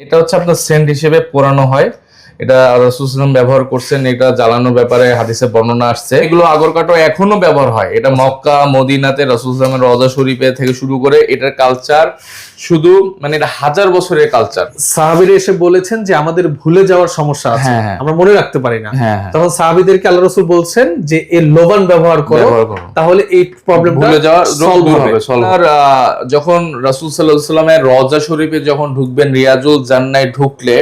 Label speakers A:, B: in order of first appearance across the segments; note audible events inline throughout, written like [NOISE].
A: এটা হচ্ছে আপনার সেন্ট হিসেবে পোড়ানো হয়। এটা রসুলাম ব্যবহার করছেন এটা জ্বালানোর ব্যাপারে হাদিসে বর্ণনা আসছে। এগুলো আগরকাটো এখনও ব্যবহার হয়। এটা মক্কা মদিনাতে রসুলামের রজা শরীফে থেকে শুরু করে এটার কালচার শুধু মানে এটা হাজার বছরের কালচার
B: সাহাবিরা এসে বলেছেন যে আমাদের ভুলে যাওয়ার সমস্যা আছে।
A: হ্যাঁ, হ্যাঁ।
B: আমরা মনে রাখতে পারি না।
A: হ্যাঁ
B: তখন সাহাবিদেরকে আল্লাহ রসুল বলছেন যে এর লোবান ব্যবহার করো। তাহলে এই প্রবলেম
A: ভুলে যাওয়ার
B: সলভ হবে।
A: হবে আর, যখন রাসূল সাল্লাল্লাহু আলাইহি সাল্লামের রজা শরীফে যখন ঢুকবেন রিয়াজুল জান্নায় ঢুকলে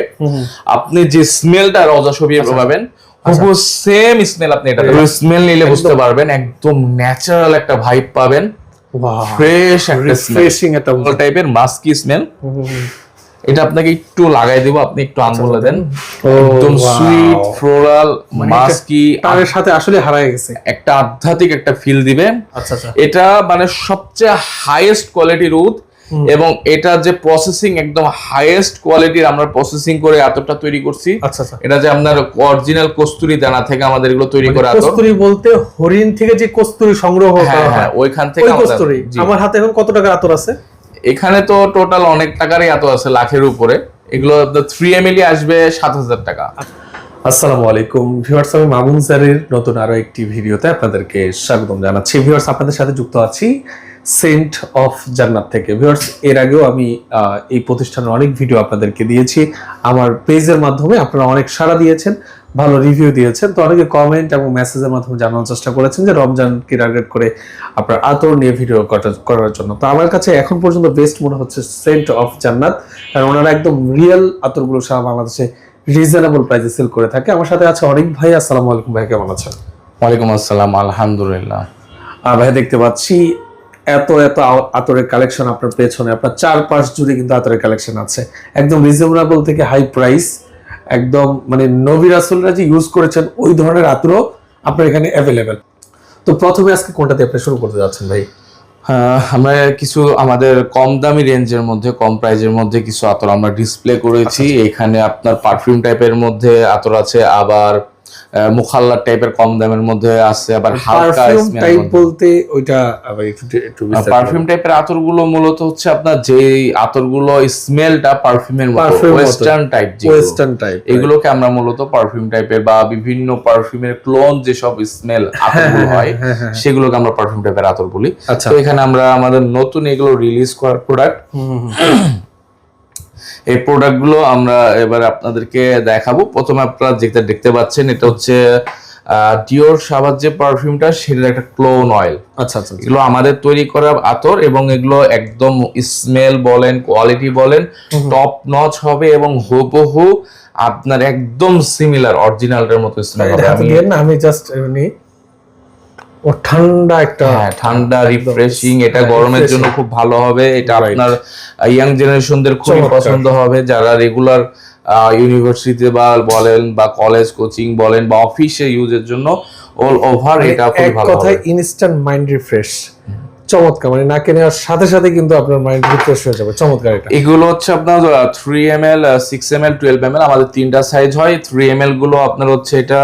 A: আপনি যে স্মেলটা রজা শরীফে পাবেন হুবহু সেম স্মেল আপনি এটা স্মেল নিলে বুঝতে পারবেন একদম ন্যাচারাল একটা ভাইব পাবেন। ফ্রেশ একটা
B: রিফ্রেশিং একটা
A: টাইপের মাস্কি স্মেল এটা আপনাকে একটু লাগাই দেবো আপনি একটু আঙ্গুলে দেন। একদম সুইট ফ্লোরাল মাস্কি
B: তারের সাথে আসলে হারায় গেছে।
A: একটা আধ্যাত্মিক একটা ফিল দিবে।
B: আচ্ছা আচ্ছা।
A: এটা মানে সবচেয়ে হাইয়েস্ট কোয়ালিটির উড এবং এটা যে প্রসেসিং একদম হাইয়েস্ট কোয়ালিটির আমরা প্রসেসিং করে এতটা তৈরি করছি।
B: আচ্ছা আচ্ছা।
A: এটা যে আপনার অরিজিনাল কস্তুরি দানা থেকে আমাদের এগুলো তৈরি করা আতর
B: কস্তুরি বলতে হরিণ থেকে যে কস্তুরি সংগ্রহ
A: হ্যাঁ
B: করা
A: হ্যাঁ
B: হয়
A: ওইখান থেকে
B: কস্তুরি। আমার হাতে এখন কত টাকার আতর আছে?
A: এখানে তো টোটাল অনেক টাকারই এত আছে লাখের উপরে। এগুলো থ্রি এম এল আসবে সাত হাজার টাকা।
B: আসসালামু আলাইকুম। ভিউয়ার্স আমি মামুন স্যারের নতুন আরও একটি ভিডিওতে আপনাদেরকে স্বাগতম জানাচ্ছি। ভিউয়ার্স আপনাদের সাথে যুক্ত আছি সেন্ট অফ জান্নাত থেকে। ভিউয়ার্স এর আগেও আমি এই প্রতিষ্ঠানের অনেক ভিডিও আপনাদেরকে দিয়েছি। আমার পেজের মাধ্যমে আপনারা অনেক সাড়া দিয়েছেন ভালো রিভিউ দিয়েছেন। তো অনেকে কমেন্ট এবং মেসেজের মাধ্যমে জানানোর চেষ্টা করেছেন যে রমজানকে টার্গেট করে আপনার আতর নিয়ে ভিডিও করার জন্য। তো আমার কাছে এখন পর্যন্ত বেস্ট মনে হচ্ছে সেন্ট অফ জান্নাত। কারণ ওনারা একদম রিয়েল আতরগুলো সারা বাংলাদেশে রিজনেবল প্রাইসে সেল করে থাকে। আমার সাথে আছে অনেক ভাই। আসসালামু আলাইকুম ভাই কেমন আছেন?
A: ওয়ালাইকুম আসসালাম। আলহামদুলিল্লাহ।
B: আর ভাই দেখতে পাচ্ছি এত এত আতরের কালেকশন আপনার পেছনে। আপনার চার পাঁচ জুড়ে কিন্তু আতরের কালেকশন আছে। একদম রিজনেবল থেকে হাই প্রাইস একদম মানে নবী রাসুলরা যে ইউজ করেছেন ওই ধরনের আতরও আপনার এখানে অ্যাভেলেবেল তো প্রথমে আজকে কোনটাতে আপনি শুরু করতে যাচ্ছেন ভাই?
A: আমরা কিছু আমাদের কম দামি রেঞ্জের মধ্যে কম প্রাইজের মধ্যে কিছু আতর আমরা ডিসপ্লে করেছি। এখানে আপনার পারফিউম টাইপের মধ্যে আতর আছে আবার মুখাল্লার টাইপের কম দামের মধ্যে আছে আবার হালকা
B: টাইপ বলতে ওইটা
A: পারফিউম টাইপের আতরগুলো মূলত হচ্ছে আপনার যে আতরগুলো স্মেলটা পারফিউমের মতো ওয়েস্টার্ন টাইপ
B: ওয়েস্টার্ন টাইপ
A: এগুলোকে আমরা মূলত পারফিউম টাইপের বা বিভিন্ন পারফিউমের ক্লোন যেসব স্মেল আতরগুলো হয়
B: হ্যাঁ, হ্যাঁ।
A: সেগুলোকে আমরা পারফিউম টাইপের আতর বলি।
B: আচ্ছা।
A: তো এখানে আমরা আমাদের নতুন এগুলো রিলিজ করার প্রোডাক্ট এই প্রোডাক্টগুলো আমরা এবার আপনাদেরকে দেখাবো। প্রথমে আপনারা যেটা দেখতে পাচ্ছেন এটা হচ্ছে ডিওর সাবাদ যে পারফিউমটা সেটার একটা ক্লোন অয়েল
B: আচ্ছা আচ্ছা আচ্ছা।
A: এগুলো আমাদের তৈরি করা আতর এবং এগুলো একদম স্মেল বলেন কোয়ালিটি বলেন টপ নচ হবে এবং হুবহু আপনার একদম সিমিলার অরিজিনালটার মতো স্মেল হবে। আমি
B: না আমি জাস্ট ও ঠান্ডা একটা
A: হ্যাঁ ঠান্ডা রিফ্রেশিং এটা গরমের জন্য খুব ভালো হবে। এটা আপনার ইয়াং জেনারেশনদের খুবই। পছন্দ হবে। যারা রেগুলার ইউনিভার্সিটিতে বা বলেন বা কলেজ কোচিং বলেন বা অফিসে ইউজের জন্য অল ওভার
B: মানে
A: এটা
B: এক
A: ভালো হবে।
B: ইনস্ট্যান্ট মাইন্ড রিফ্রেশ চমৎকার মানে নাকে নেওয়ার সাথে সাথে কিন্তু আপনার মাইন্ড রিফ্রেশ হয়ে যাবে। চমৎকার এটা।
A: এগুলো হচ্ছে আপনার three M L six M L twelve M L আমাদের তিনটা সাইজ হয়। থ্রি এম এলগুলো আপনার হচ্ছে এটা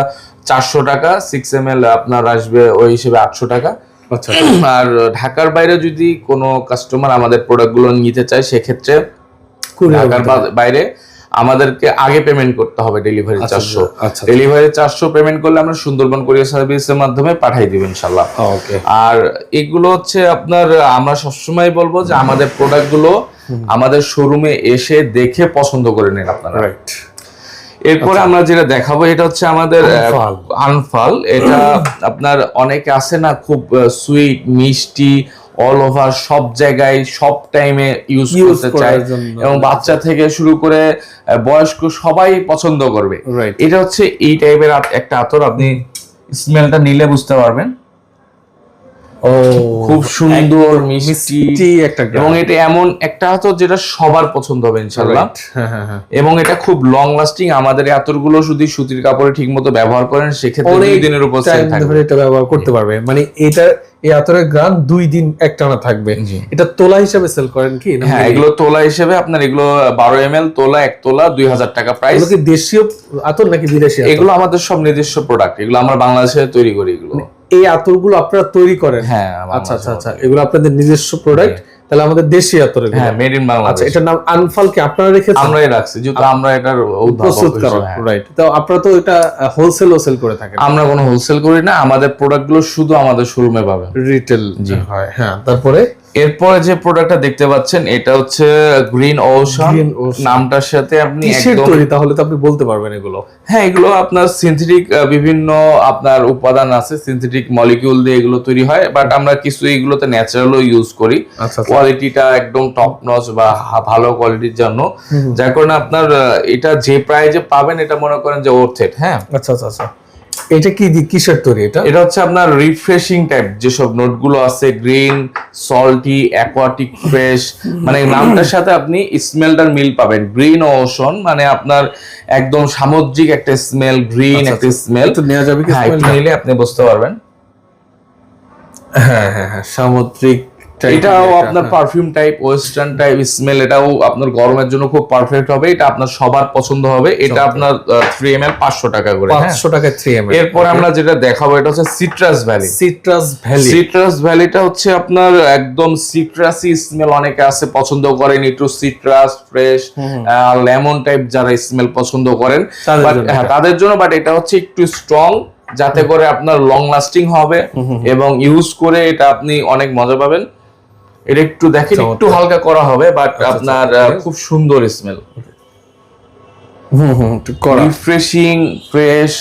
A: চারশো টাকা সিক্স এম এল আপনার আসবে ওই হিসেবে আটশো টাকা।
B: আচ্ছা।
A: আর ঢাকার বাইরে যদি কোনো কাস্টমার আমাদের প্রোডাক্টগুলো নিতে চায় সেক্ষেত্রে ঢাকার বাইরে আমাদেরকে আগে পেমেন্ট করতে হবে ডেলিভারি
B: আচ্ছা,
A: চারশো।
B: আচ্ছা।
A: ডেলিভারি চারশো পেমেন্ট করলে আমরা সুন্দরবন কোরিয়ার সার্ভিসের মাধ্যমে পাঠিয়ে দিব ইনশাল্লাহ।
B: ওকে
A: আর এগুলো হচ্ছে আপনার আমরা সবসময় বলব যে আমাদের প্রোডাক্টগুলো আমাদের শোরুমে এসে দেখে পছন্দ করে নেন আপনারা।
B: রাইট
A: এরপরে আমরা যেটা দেখাবো এটা হচ্ছে আমাদের
B: আনফাল।
A: এটা আপনার অনেকে আছে না খুব সুইট মিষ্টি অল ওভার সব জায়গায় সব টাইমে ইউজ করতে চায়। এবং বাচ্চা থেকে শুরু করে বয়স্ক সবাই পছন্দ করবে। এটা হচ্ছে এই টাইপের একটা আতর। আপনি স্মেলটা নিলে বুঝতে পারবেন। খুব সুন্দর মিষ্টি
B: একটা
A: এবং এটা এমন একটা আতর যেটা সবার পছন্দ হবে ইনশাল্লাহ.
B: হ্যাঁ হ্যাঁ হ্যাঁ।
A: এবং এটা খুব লং লাস্টিং আমাদের আতরগুলো যদি সুতির কাপড়ে ঠিক মতো ব্যবহার করেন সেক্ষেত্রে দুই দিনের উপর
B: ধরে এটা ব্যবহার করতে পারবে। মানে এটা এই আতরের গ্রাম দুই দিন একটানা থাকবে। এটা তোলা হিসাবে সেল করেন কি?
A: হ্যাঁ এগুলো তোলা হিসেবে আপনার এগুলো বারো এম এল তোলা এক তোলা দুই হাজার টাকা প্রাইস
B: এগুলো কি দেশীয় আতর নাকি বিদেশি
A: এগুলো আমাদের সব নিজস্ব প্রোডাক্ট এগুলো আমরা বাংলাদেশে তৈরি করি এগুলো।
B: এই আতরগুলো আপনারা তৈরি করেন।
A: হ্যাঁ
B: আচ্ছা আচ্ছা আচ্ছা এগুলো আপনাদের নিজস্ব প্রোডাক্ট তাহলে আমাদের দেশি আতর
A: হ্যাঁ মেড ইন বাংলাদেশ আচ্ছা
B: এটার নাম আনফাল কি আপনারা রেখেছেন?
A: আমরাই রাখছি যেহেতু আমরা এটার উদ্ভাবক
B: প্রস্তুত
A: হিসেবে,
B: করো
A: হ্যাঁ।
B: রাইট তো আপনারা তো এটা হোলসেল হোলসেল করে থাকেন।
A: আমরা কোনো হোলসেল করি না আমাদের প্রোডাক্টগুলো শুধু আমাদের শোরুমে পাবেন।
B: রিটেল হয় হ্যাঁ তারপরে?
A: এরপরে যে প্রোডাক্টটা দেখতে পাচ্ছেন এটা হচ্ছে গ্রিন ওশান নামটার সাথে আপনি একদম
B: তৈরি? তাহলে তো আপনি বলতে পারবেন এগুলো।
A: হ্যাঁ এগুলো আপনার সিনথেটিক বিভিন্ন আপনার উপাদান আছে সিনথেটিক মলিকিউল দিয়ে এগুলো তৈরি হয় বাট আমরা কিছু এগুলোতে ন্যাচারালও ইউজ করি।
B: আচ্ছা
A: কোয়ালিটিটা একদম টপ নচ বা ভালো কোয়ালিটির জন্য। যার কারণে আপনার এটা যে প্রাইজে পাবেন এটা মনে করেন যে ওর্থেট হ্যাঁ?
B: আচ্ছা আচ্ছা আচ্ছা। এটা কি কিসের তৈরি এটা?
A: এটা হচ্ছে আপনার রিফ্রেশিং টাইপ যেসব নোটগুলো আছে গ্রিন সল্টি অ্যাকোয়াটিক ফ্রেশ মানে নামটার সাথে আপনি স্মেলটার মিল পাবেন। গ্রিন ওশন মানে আপনার একদম সামুদ্রিক একটা স্মেল গ্রিন একটা স্মেল
B: তো নেওয়া যাবে কি
A: হ্যাঁ নিলে আপনি বুঝতে পারবেন।
B: হ্যাঁ হ্যাঁ হ্যাঁ সামুদ্রিক
A: এটাও
B: এটা,
A: আপনার
B: হ্যাঁ।
A: Perfume type western type smell এটাও আপনার গরমের জন্য খুব পারফেক্ট হবে। এটা আপনার সবার পছন্দ হবে। এটা আপনার থ্রি এম এল পাঁচশো টাকা করে হ্যাঁ।
B: পাঁচশো টাকা থ্রি এম
A: এরপর আমরা যেটা দেখাবো এটা হচ্ছে citrus valley
B: citrus valley
A: citrus ভ্যালিটা হচ্ছে আপনার একদম সিট্রাসি স্মেল অনেকে আছে পছন্দ করেন একটু সিট্রাস ফ্রেশ লেমন টাইপ যারা স্মেল পছন্দ করেন।
B: তাদের জন্য
A: হ্যাঁ, তাদের জন্য বাট এটা হচ্ছে একটু স্ট্রং যাতে করে আপনার লং লাস্টিং হবে এবং ইউজ করে এটা আপনি অনেক মজা পাবেন। এটা একটু দেখেন একটু হালকা করা হবে বাট
B: আচ্ছা,
A: আপনার
B: আচ্ছা।
A: খুব সুন্দর smell
B: hmm hmm
A: refreshing fresh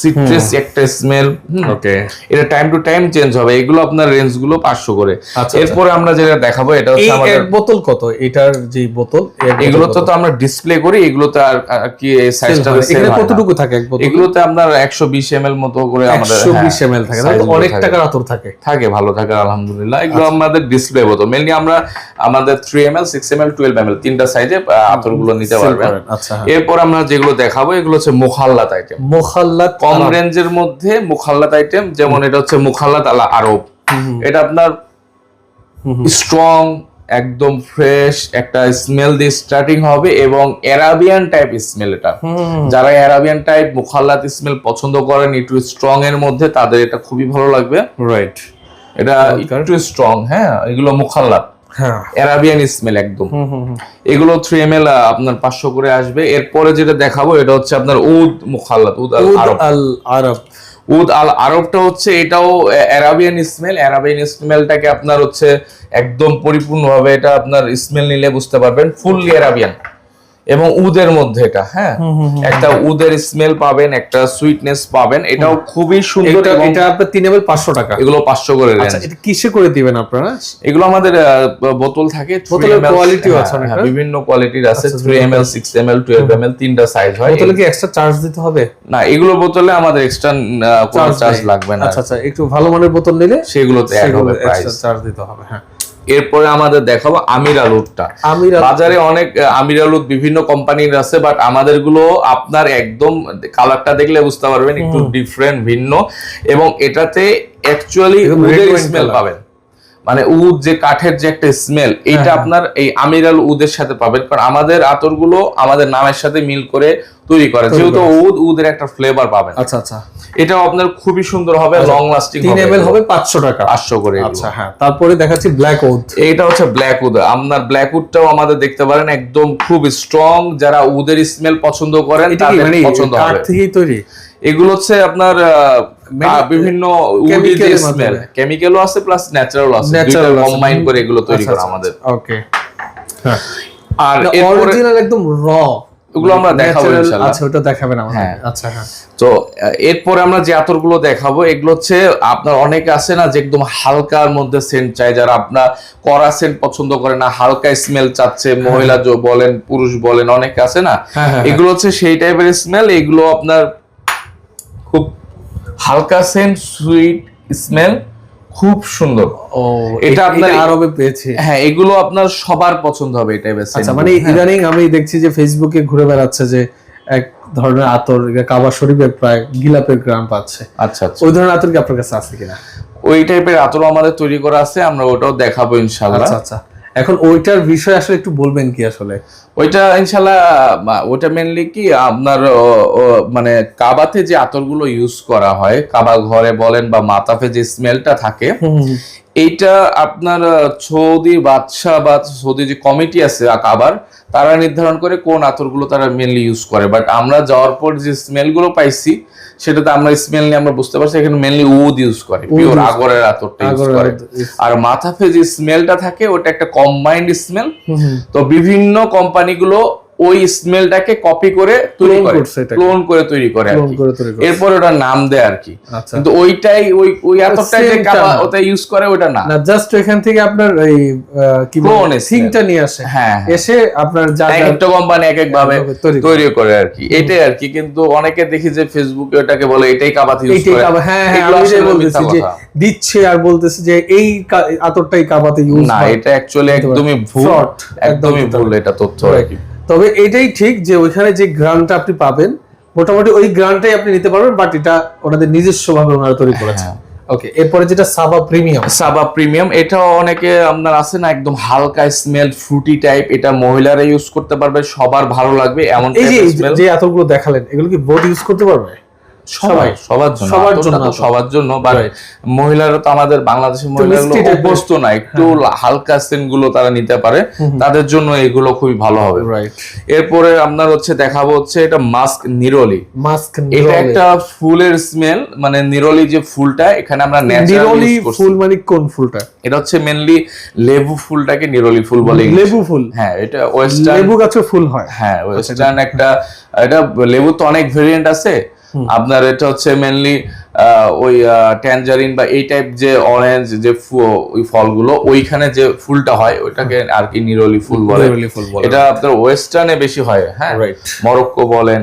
A: citrus একটা স্মেল
B: ওকে
A: এটা টাইম টু টাইম চেঞ্জ হবে। এগুলো আপনার রেঞ্জগুলো পাঁচশো করে।
B: আচ্ছা।
A: এরপরে আমরা যেটা দেখাবো এটা হচ্ছে আমাদের
B: বোতল কত? এটার যে বোতল কত?
A: তো আমরা ডিসপ্লে করি এগুলোতে আর আর কি সাইজটা।
B: এখানে কতটুকু থাকে এক বোতল?
A: এগুলোতে আপনার একশো বিশ এম এল মতো করে আমাদের
B: একশো
A: হ্যাঁ,
B: বিশ এম এল থাকে। তাহলে তো
A: গুলো
B: অনেক টাকার আতর থাকে।
A: থাকে ভালো থাকে আলহামদুলিল্লাহ। এগুলো
B: আচ্ছা।
A: আমাদের ডিসপ্লে বোতল। মেনলি আমরা আমাদের three M L six M L twelve M L তিনটা সাইজে আতরগুলো নিতে পারবেন।
B: আচ্ছা হ্যাঁ।
A: এরপর আমরা যেগুলো দেখাবো এগুলো হচ্ছে মুখাল্লাত আইটেম
B: মোখাল্লাত
A: কম রেঞ্জের মধ্যে মুখাল্লাত আইটেম যেমন এটা হচ্ছে মুখাল্লাত আলা আরব। এটা আপনার স্ট্রং একদম ফ্রেশ একটা স্মেল দিয়ে স্টার্টিং হবে এবং অ্যারাবিয়ান টাইপ স্মেল এটা। যারা অ্যারাবিয়ান টাইপ মুখাল্লাত স্মেল পছন্দ করেন একটু স্ট্রং এর মধ্যে তাদের এটা খুবই ভালো লাগবে।
B: রাইট
A: এটা। একটু স্ট্রং হ্যাঁ এগুলো মুখাল্লাত। অ্যারাবিয়ান স্মেল একদম। এগুলো থ্রি এম এল আপনার পাঁচশো করে আসবে। এরপরে যেটা দেখাবো এটা হচ্ছে আপনার উদ মুখাল্লাত উদ আল
B: উদ
A: আরব।
B: আল আরব।
A: উদ আল আরবটা হচ্ছে এটাও অ্যারাবিয়ান স্মেল অ্যারাবিয়ান স্মেলটাকে আপনার হচ্ছে একদম পরিপূর্ণভাবে এটা আপনার স্মেল নিলে বুঝতে পারবেন। ফুললি অ্যারাবিয়ান এবং উদের মধ্যে এটা হ্যাঁ? একটা উদের স্মেল পাবেন একটা সুইটনেস পাবেন এটাও খুবই সুন্দর
B: এটা আপনার তিন এম পাঁচশো টাকা।
A: এগুলো পাঁচশো করে
B: আচ্ছা এটা কিসে করে দিবেন আপনারা?
A: এগুলো আমাদের বোতল থাকে
B: বোতলের
A: 3 ml
B: quality-ও
A: হ্যাঁ,
B: আছে
A: হ্যাঁ, বিভিন্ন কোয়ালিটির আছে three M L six M L twelve M L তিনটা সাইজ হয়।
B: বোতলে কি এক্সট্রা চার্জ দিতে হবে?
A: না এগুলো বোতলে আমাদের এক্সট্রা কোনো চার্জ লাগবে না।
B: আচ্ছা আচ্ছা একটু ভালো মানের বোতল নিলে
A: সেগুলোতে
B: চার্জ দিতে হবে হ্যাঁ।
A: এরপরে আমাদের দেখাবো আমির আলুরটা বাজারে অনেক আমির আলুর বিভিন্ন কোম্পানির আছে বাট আমাদেরগুলো আপনার একদম কালারটা দেখলে বুঝতে পারবেন একটু ডিফারেন্ট ভিন্ন। এবং এটাতে অ্যাকচুয়ালি
B: wine
A: স্মেল পাবেন। মানে উদ যে কাঠের যে একটা স্মেল এইটা
B: হ্যাঁ।
A: আপনার এই আমির আলু উদের সাথে পাবেন। কারণ আমাদের আতরগুলো আমাদের নামের সাথে মিল করে তৈরি করে। যেহেতু। উদ উদের একটা ফ্লেভার পাবেন।
B: আচ্ছা আচ্ছা।
A: এটাও আপনার খুবই সুন্দর হবে লং লাস্টিং
B: তিন এম এল হবে পাঁচশো টাকা।
A: পাঁচশো করে
B: আচ্ছা হ্যাঁ তারপরে দেখাচ্ছি ব্ল্যাক উড
A: এইটা হচ্ছে ব্ল্যাক উড আপনার ব্ল্যাক উডটাও আমাদের দেখতে পারেন একদম খুব স্ট্রং যারা উদের স্মেল পছন্দ করেন
B: এটা
A: তাদের
B: মানে
A: পছন্দ
B: কাঠ
A: হবে।
B: থেকেই তৈরি?
A: এগুলো হচ্ছে আপনার
B: মানে
A: বিভিন্ন স্মেল। কেমিক্যালও আছে প্লাস ন্যাচারাল আছে।
B: ন্যাচারাল।
A: কম্বাইন করে এগুলো তৈরি
B: আচ্ছা,
A: করা
B: আচ্ছা,
A: আমাদের।
B: ওকে হ্যাঁ।
A: আর
B: অরিজিনাল একদম র
A: ওগুলো আমরা দেখাবো ইনশাআল্লাহ।
B: আচ্ছা ওটা দেখাবেন আমাদের।
A: হ্যাঁ।
B: আচ্ছা হ্যাঁ।
A: তো এরপরে আমরা যে আতরগুলো দেখাবো এগুলো হচ্ছে আপনার অনেকে আছে না যে একদম হালকার মধ্যে সেন্ট চাই যারা আপনার কড়া সেন্ট পছন্দ করে না হালকা স্মেল চাচ্ছে মহিলা জ- বলেন পুরুষ বলেন অনেক আছে না?
B: হ্যাঁ, হ্যাঁ,
A: এগুলো হচ্ছে সেই টাইপের স্মেল এগুলো আপনার খুব হালকা সেন্ট সুইট স্মেল খুব সুন্দর।
B: ও
A: এটা আপনার-
B: আরবে পেয়েছি।
A: হ্যাঁ এগুলো আপনার সবার পছন্দ হবে এই টাইপের
B: আচ্ছা মানে ইদানিং আমি দেখছি যে ফেসবুকে ঘুরে বেড়াচ্ছে যে এক ধরনের আতর কাবা শরীফের প্রায় গিলাপের গ্রাম পাচ্ছে।
A: আচ্ছা আচ্ছা।
B: ওই ধরনের আতর কি আপনার কাছে আছে কিনা?
A: ওই টাইপের আতর আমাদের তৈরি করা আছে আমরা ওটাও দেখাবো ইনশাল্লাহ
B: আচ্ছা আচ্ছা। এখন ওইটার বিষয় আসলে একটু বলবেন কি আসলে?
A: ওইটা ইনশাল্লাহ ওইটা মেনলি কি আপনার মানে কাবাতে যে আতরগুলো ইউজ করা হয় কাবা ঘরে বলেন বা মাতাফে যে স্মেলটা থাকে এইটা আপনার সৌদি বাদশাহ বা সৌদি যে কমিটি আছে কাবার তারা নির্ধারণ করে কোন আতরগুলো তারা মেনলি ইউজ করে। বাট আমরা যাওয়ার পর যে স্মেলগুলো পাইছি সেটাতে আমরা স্মেল নিয়ে আমরা বুঝতে পারছি এখানে মেনলি উড ইউজ করে পিওর আগরের আতরটা ইউজ করে আর মাথা মাথাফে যে স্মেলটা থাকে ওটা একটা কম্বাইন্ড স্মেল। তো বিভিন্ন কোম্পানিগুলো ওই স্মেলটাকে কপি করে তৈরি করে। ক্লোন করে তৈরি করে। এরপর ওটার নাম দেয় আর কি।
B: আচ্ছা।
A: কিন্তু ওইটাই ওই ওই আতরটাই যে ওটা ইউজ করে ওটা না।
B: না জাস্ট এখান থেকে আপনার এই কি বলে সিংটা নিয়ে আসে।
A: হ্যাঁ হ্যাঁ।
B: এসে আপনার যা যা
A: একটা কোম্পানি এক এক ভাবে
B: তৈরি করে।
A: আর কি। এটাই আর কি। কিন্তু অনেকে দেখি যে ফেসবুকে ওটাকে বলে এটাই কাবাতে ইউজ করে।
B: কাবা হ্যাঁ হ্যাঁ আমি
A: আসলে
B: বলতেছি যে দিচ্ছে আর বলতেছে যে এই আতরটাই কাবাতে ইউজ
A: না এটা অ্যাকচুয়ালি একদমই ভুল। একদমই ভুল এটা তথ্য আর কি।
B: তবে এটাই ঠিক যে ওইখানে যে গ্রানটা আপনি পাবেন মোটামুটি ওই গ্রানটাই আপনি নিতে পারবেন বাট এটা ওনাদের নিজস্ব ভাবে ওনারা তৈরি করেছে। ওকে এরপরে যেটা সাবা প্রিমিয়াম
A: সাবা প্রিমিয়াম এটাও অনেকে আপনার আছে না একদম হালকা স্মেল ফ্রুটি টাইপ এটা মহিলারা ইউজ করতে পারবে সবার ভালো লাগবে এমন
B: এই যে
A: এতগুলো
B: যে আতরগুলো দেখালেন এগুলো কি বোর্ড ইউজ করতে পারবে?
A: সবাই সবার জন্য
B: সবার জন্য
A: সবার জন্য বাট মহিলারা তো আমাদের বাংলাদেশের মহিলাগুলো। অভ্যস্ত না একটু হালকা সেন্টগুলো তারা নিতে পারে। তাদের জন্য এগুলো খুবই ভালো হবে। এরপরে আপনার হচ্ছে দেখাবো হচ্ছে এটা মাস্ক নিরলি।
B: মাস্ক
A: এটা একটা ফুলের স্মেল মানে নিরলি যে ফুলটা এখানে আমরা ন্যাচারালি
B: নিরলি ফুল মানে কোন ফুলটা?
A: এটা হচ্ছে মেনলি লেবু ফুলটাকে নিরলি ফুল বলে
B: লেবু ফুল?
A: হ্যাঁ এটা ওয়েস্টার্ন
B: লেবু গাছের ফুল হয়।
A: হ্যাঁ ওয়েস্টার্ন একটা এটা লেবু তো অনেক ভেরিয়েন্ট আছে। আপনার এটা হচ্ছে মেনলি ওই ট্যানজারিন বা এই টাইপ যে অরেঞ্জ যে ওই ফলগুলো ওইখানে যে ফুলটা হয় ওইটাকে আর কি নিরলি ফুল বলে। এটা আপনার ওয়েস্টার্নে বেশি হয় হ্যাঁ. মরক্কো বলেন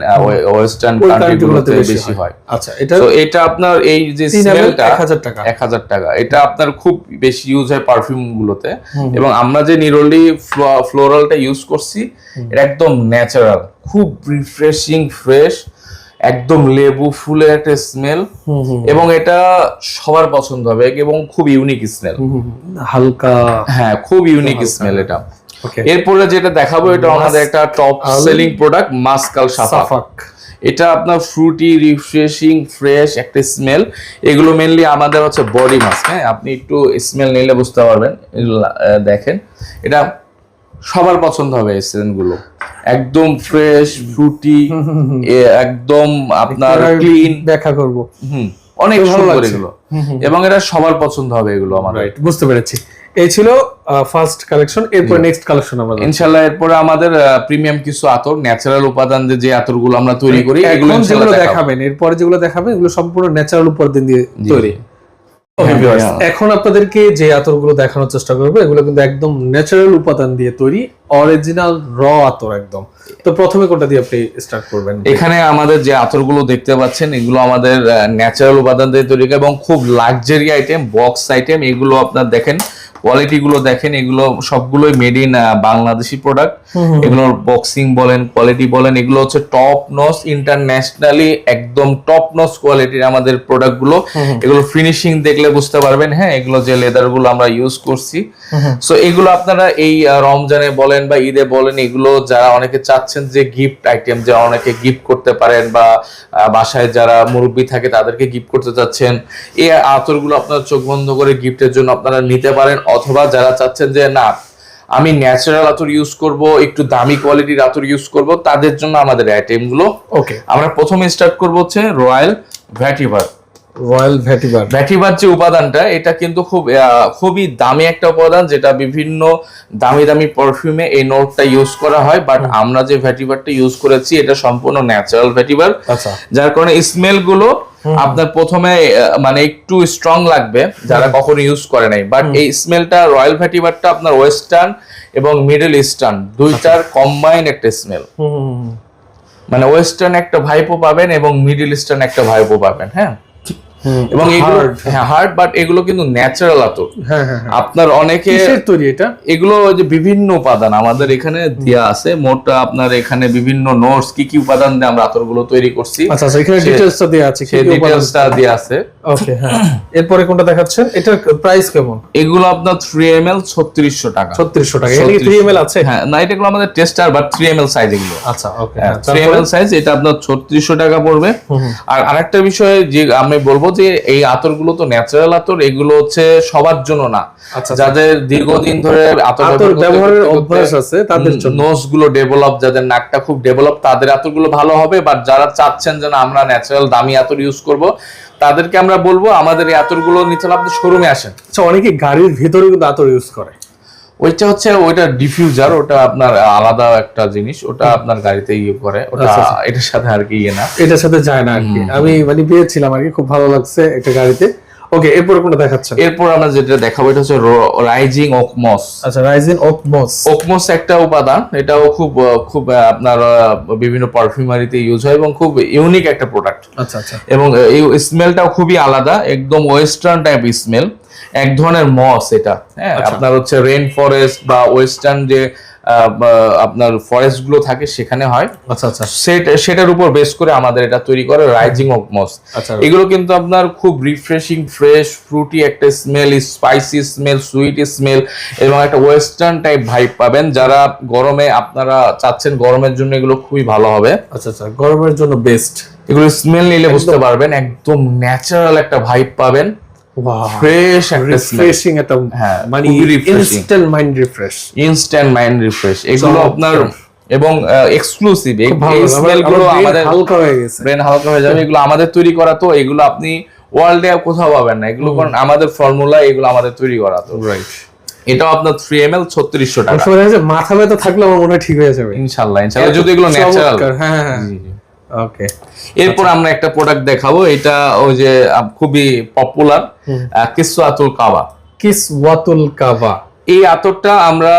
A: ওয়েস্টার্ন কান্ট্রিগুলোতে বেশি হয়।
B: আচ্ছা এটা
A: তো এটা আপনার এই যে স্মেলটা
B: 1000 টাকা।
A: এক হাজার টাকা। এটা আপনার খুব বেশি ইউজ হয় পারফিউম গুলোতে। এবং আমরা যে নিরলি ফ্লোরালটা ইউজ করছি এটা একদম ন্যাচারাল খুব রিফ্রেশিং ফ্রেশ একদম লেবু ফুলের একটা স্মেল এবং এটা সবার পছন্দ হবে এবং খুব ইউনিক স্মেল
B: হুম, হালকা।
A: হ্যাঁ খুব ইউনিক স্মেল এটা। এরপরে যেটা দেখাবো এটা আমাদের একটা টপ সেলিং প্রোডাক্ট মাস্কাল সাফা
B: সাফাক।
A: এটা আপনার ফ্রুটি রিফ্রেশিং ফ্রেশ একটা স্মেল এগুলো মেনলি আমাদের হচ্ছে বডি মাস্ক হ্যাঁ? আপনি একটু স্মেল নিলে বুঝতে পারবেন। দেখেন। এটা সবার পছন্দ হবে এই গুলো একদম ফ্রেশ ফ্রুটি একদম আপনার ক্লিন
B: দেখা করব।
A: হুম অনেক
B: ভালো
A: সুন্দর। এগুলো। এবং এটা সবার পছন্দ হবে এগুলো আমার
B: রাইট বুঝতে পেরেছি। এই ছিল ফার্স্ট কালেকশন এরপর নেক্সট কালেকশন আমরা যাব।
A: ইনশাল্লাহ এরপরে আমাদের প্রিমিয়াম কিছু আতর ন্যাচারাল উপাদান দিয়ে যে আতরগুলো আমরা তৈরি করি এগুলো
B: যেগুলো দেখাবেন এরপরে যেগুলো দেখাবেন এগুলো সম্পূর্ণ ন্যাচারাল উপাদান দিয়ে তৈরি। এখন আপনাদেরকে যে আতরগুলো দেখানোর চেষ্টা করব এগুলো কিন্তু একদম ন্যাচারাল উপাদান দিয়ে তৈরি অরিজিনাল র আতর একদম। তো প্রথমে কোনটা দিয়ে আপনি স্টার্ট করবেন?
A: এখানে আমাদের যে আতরগুলো দেখতে পাচ্ছেন এগুলো আমাদের ন্যাচারাল উপাদান দিয়ে তৈরি করা এবং খুব লাক্সারি আইটেম বক্স আইটেম এগুলো আপনার দেখেন কোয়ালিটি গুলো দেখেন এগুলো সবগুলোই মেড ইন বাংলাদেশি প্রোডাক্ট এগুলোর বক্সিং বলেন কোয়ালিটি বলেন এগুলো হচ্ছে টপ নস ইন্টারন্যাশনালি একদম টপ নস কোয়ালিটির আমাদের প্রোডাক্টগুলো। এগুলো ফিনিশিং দেখলে বুঝতে পারবেন হ্যাঁ এগুলো যে লেদারগুলো আমরা ইউজ করছি। সো এগুলো আপনারা এই রমজানে বলেন বা ঈদে বলেন এগুলো যারা অনেকে চাচ্ছেন যে গিফট আইটেম যে অনেকে গিফট করতে পারেন বা বাসায় যারা মুরব্বী থাকে তাদেরকে গিফট করতে চাচ্ছেন এই আতরগুলো আপনারা চোখ বন্ধ করে গিফটের জন্য আপনারা নিতে পারেন। অথবা যারা চাচ্ছেন যে না আমি ন্যাচারাল আতর ইউজ করব একটু দামি কোয়ালিটির আতর ইউজ করব তাদের জন্য আমাদের আইটেমগুলো
B: ওকে
A: আমরা প্রথমে স্টার্ট করব হচ্ছে রয়্যাল ভ্যাটিভার
B: রয়্যাল ভ্যাটিভার
A: ভ্যাটিভার যে উপাদানটা এটা কিন্তু খুব খুবই দামি একটা উপাদান যেটা বিভিন্ন দামি দামি পারফিউমে এই নোটটা ইউজ করা হয় বাট আমরা যে ভ্যাটিভারটা ইউজ করেছি এটা সম্পূর্ণ ন্যাচারাল ভ্যাটিভার
B: আচ্ছা।
A: যার কারণে স্মেলগুলো আপনার প্রথমে মানে একটু স্ট্রং লাগবে যারা কখনো ইউজ করে নাই। বাট এই স্মেলটা রয়্যাল ভ্যাটিভারটা আপনার ওয়েস্টার্ন এবং মিডল ইস্টার্ন দুইটার কম্বাইন একটা স্মেল মানে ওয়েস্টার্ন একটা ভাইপো পাবেন এবং মিডল ইস্টার্ন একটা ভাইপো পাবেন হ্যাঁ? এবং এগুলো হ্যাঁ হার্ড বাট এগুলো কিন্তু ন্যাচারাল আতর।
B: হ্যাঁ হ্যাঁ হ্যাঁ।
A: আপনার অনেকে
B: তৈরি এটা?
A: এগুলো যে বিভিন্ন উপাদান আমাদের এখানে দেয়া আছে। মোট আপনার এখানে বিভিন্ন নোটস কি কি উপাদান দিয়ে আমরা আতরগুলো তৈরি করছি।
B: আচ্ছা আচ্ছা এখানে ডিটেইলসটা দেয়া আছে
A: সেই ডিটেইলসটা দেয়া আছে।
B: ওকে হ্যাঁ। এরপরে কোনটা দেখাচ্ছেন এটার প্রাইস কেমন?
A: এগুলো আপনার থ্রি এম এল ছত্রিশশো টাকা।
B: ছত্রিশশো টাকা। এটা কি থ্রি এম আছে?
A: হ্যাঁ না এটা এগুলো আমাদের টেস্টার বা থ্রি এম এল সাইজ এগুলো।
B: আচ্ছা okay
A: three M L size এটা আপনার ছত্রিশশো টাকা পড়বে। আর আরেকটা বিষয় যে আমি বলব যে এই আতরগুলো তো ন্যাচারাল আতর এগুলো হচ্ছে সবার জন্য না।
B: আচ্ছা,
A: যাদের দীর্ঘদিন ধরে আতর
B: আতর ব্যবহারের অভ্যাস আছে তাদের জন্য।
A: নোজগুলো ডেভেলপ যাদের নাকটা খুব ডেভেলপ তাদের আতরগুলো ভালো হবে বাট যারা চাচ্ছেন যেন আমরা ন্যাচারাল দামি আতর ইউজ করব তাদেরকে আমরা বলব আমাদের এই আতরগুলো নিচে আপনি শোরুমে আসেন।
B: আচ্ছা অনেকে গাড়ির ভেতরে কিন্তু আতর ইউজ করে।
A: ওইটা হচ্ছে ওইটা ডিফিউজার ওটা আপনার আলাদা একটা জিনিস ওটা আপনার গাড়িতে ইয়ে করে ওটা
B: আচ্ছা, আচ্ছা।
A: এটার সাথে আর কি ইয়ে না।
B: এটার সাথে যায় না আর কি। আমি মানে পেয়েছিলাম আর কি খুব ভালো লাগছে একটা গাড়িতে। ওকে এরপরে কোনটা দেখাচ্ছেন?
A: এরপর আমরা যেটা দেখাবো এটা হচ্ছে রাইজিং okmos
B: আচ্ছা রাইজিন অফ মস
A: okmos একটা উপাদান এটাও খুব খুব আপনার বিভিন্ন পারফিউমারিতে ইউজ হয় এবং খুব ইউনিক একটা প্রোডাক্ট
B: আচ্ছা আচ্ছা।
A: এবং এই স্মেলটাও খুবই আলাদা একদম ওয়েস্টার্ন টাইপ স্মেল এক ধরনের মস এটা। হ্যাঁ
B: আচ্ছা।
A: আপনার হচ্ছে রেন ফরেস্ট বা ওয়েস্টার্ন যে আপনার ফরেস্টগুলো থাকে সেখানে হয়।
B: আচ্ছা আচ্ছা।
A: সেটা সেটার উপর বেস করে আমাদের এটা তৈরি করে রাইজিং অফ মস এগুলো কিন্তু আপনার খুব রিফ্রেশিং ফ্রেশ ফ্রুটি একটা smell spicy smell sweet smell এবং একটা ওয়েস্টার্ন টাইপ ভাইব পাবেন। যারা গরমে আপনারা চাচ্ছেন গরমের জন্য এগুলো খুবই ভালো হবে।
B: আচ্ছা আচ্ছা। গরমের জন্য বেস্ট
A: এগুলো স্মেল নিলে বুঝতে পারবেন একদম ন্যাচারাল একটা ভাইব পাবেন। ফ্রেশ একটা
B: রিফ্রেশিং একটা
A: হ্যাঁ,
B: মানে instant mind refresh
A: instant mind refresh এগুলো আপনার এবং এক্সক্লুসিভ এই
B: ভালো
A: আমাদের
B: হালকা হয়ে গেছে।
A: ব্রেন হালকা হয়ে যাবে এগুলো আমাদের তৈরি করা তো এগুলো আপনি ওয়ার্ল্ডে কোথাও পাবেন না। এগুলো কারণ আমাদের ফর্মুলা এগুলো আমাদের তৈরি করা তো।
B: রাইট
A: এটাও আপনার থ্রি এম এল ছত্রিশশো টাকা।
B: মাথা ব্যথা থাকলে আমার মনে হয় ঠিক হয়ে যাবে।
A: ইনশাল্লাহ ইনশাল্লাহ যদি এগুলো ন্যাচারাল
B: হ্যাঁ হ্যাঁ ওকে
A: এরপর আমরা একটা প্রোডাক্ট দেখাবো এটা ওই যে খুবই পপুলার কিসওয়াতুল কাবা
B: কিসওয়াতুল কাবা
A: এই আতরটা আমরা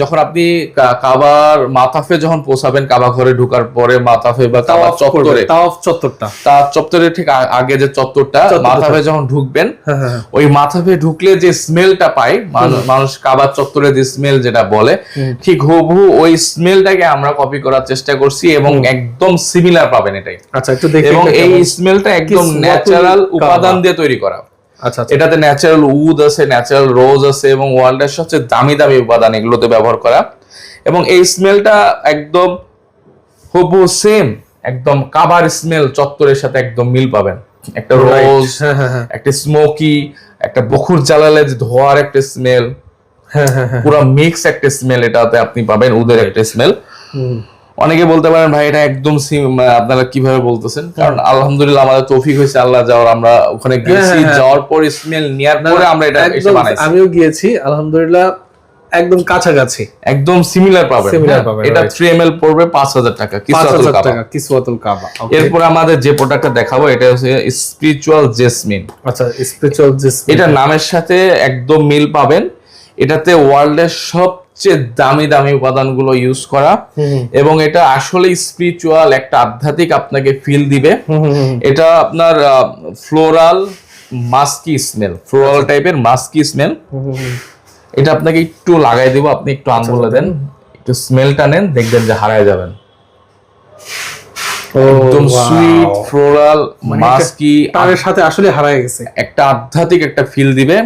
A: যখন আপনি কাবার মাথাফে যখন পৌঁছাবেন কাবা ঘরে ঢোকার পরে মাথাফে বা কাবা চত্বরে
B: তাওয়াফ চত্বরটা।
A: তার চত্বরে ঠিক আগে যে চত্বরটা। মাথাফে যখন ঢুকবেন
B: হ্যাঁ হ্যাঁ
A: ওই মাথাফে ঢুকলে যে স্মেলটা পাই মানুষ কাবার চত্বরে যে স্মেল যেটা বলে ঠিক হুবহু ওই স্মেলটাকে আমরা কপি করার চেষ্টা করছি এবং একদম সিমিলার পাবেন এটাই।
B: আচ্ছা একটু দেখি
A: এবং এই। স্মেলটা একদম ন্যাচারাল উপাদান দিয়ে তৈরি করা। এটাতে ন্যাচারাল উড আছে ন্যাচারাল রোজ আছে এবং ওয়ার্ল্ডের সবচেয়ে দামি দামি উপাদান এগুলোতে ব্যবহার করা। এবং এই স্মেলটা একদম হুবহু সেম একদম কাবার স্মেল চত্বরের সাথে একদম মিল পাবেন। একটা রোজ
B: হ্যাঁ হ্যাঁ হ্যাঁ।
A: একটা স্মোকি একটা বখুর জ্বালালে যে ধোয়ার একটা স্মেল
B: হ্যাঁ হ্যাঁ হ্যাঁ
A: পুরো মিক্স একটা স্মেল এটাতে আপনি পাবেন উদের একটা স্মেল। অনেকে বলতে পারেন ভাই এটা একদম আপনারা কীভাবে বলতেছেন কারণ আলহামদুলিল্লাহ আমাদের তৌফিক হয়েছে আল্লাহ যাওয়ার আমরা ওখানে গেছি
B: হ্যাঁ, হ্যাঁ।
A: যাওয়ার পর স্মেল নেওয়ার পরে আমরা এটা বানাইছি
B: আমিও গিয়েছি আলহামদুলিল্লাহ একদম কাছাকাছি
A: একদম সিমিলার পাবেন হ্যাঁ? এটা
B: right.
A: 3 ml পড়বে 5000 টাকা
B: পাঁচ হাজার
A: কাবা
B: টাকা কিসওয়াতুল কাবা.
A: এরপর আমাদের যে প্রোডাক্টটা দেখাবো এটা হচ্ছে স্পিরিচুয়াল জেসমিন
B: আচ্ছা স্পিরিচুয়াল জিস
A: এটা নামের সাথে একদম মিল পাবেন এটাতে ওয়ার্ল্ডের সবচেয়ে দামি দামি উপাদানগুলো ইউজ করা। এবং এটা আসলে স্পিরিচুয়াল একটা আধ্যাত্মিক আপনাকে ফিল দিবে। এটা আপনার ফ্লোরাল মাস্কি স্মেল ফ্লোরাল টাইপের মাস্কি স্মেল এটা আপনাকে একটু লাগাই দিব আপনি একটু আঙ্গুলে দেন। একটু স্মেলটা নেন দেখবেন যে হারায় যাবেন। একদম সুইট ফ্লোরাল মাস্কি
B: তারের সাথে আসলে হারায় গেছে।
A: একটা আধ্যাত্মিক একটা ফিল দিবে।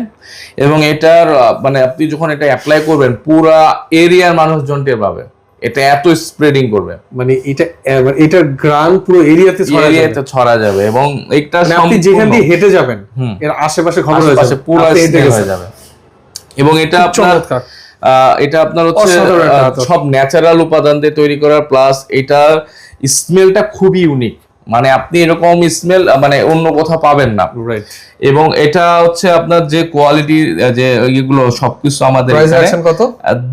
A: এবং এটার মানে আপনি যখন এটা অ্যাপ্লাই করবেন পুরা এরিয়ার মানুষজন টের পাবে। এটা এত স্প্রেডিং করবে।
B: মানে এটা মানে এটার গ্রান পুরো এরিয়াতে।
A: এরিয়াতে ছড়া যাবে এবং এটা
B: মানে আপনি যেখান দিয়ে হেঁটে যাবেন। এর আশেপাশে খবর হয়ে যাবে
A: পুরো
B: হেঁটে
A: হয়ে যাবে। এবং এটা আপনার আহ, এটা আপনার হচ্ছে। সব ন্যাচারাল উপাদান দিয়ে তৈরি করা প্লাস এটার স্মেলটা খুবই ইউনিক মানে আপনি এরকম স্মেল মানে অন্য কোথাও পাবেন না। এবং এটা হচ্ছে আপনার যে কোয়ালিটি যে এগুলো সবকিছু আমাদের
B: কত?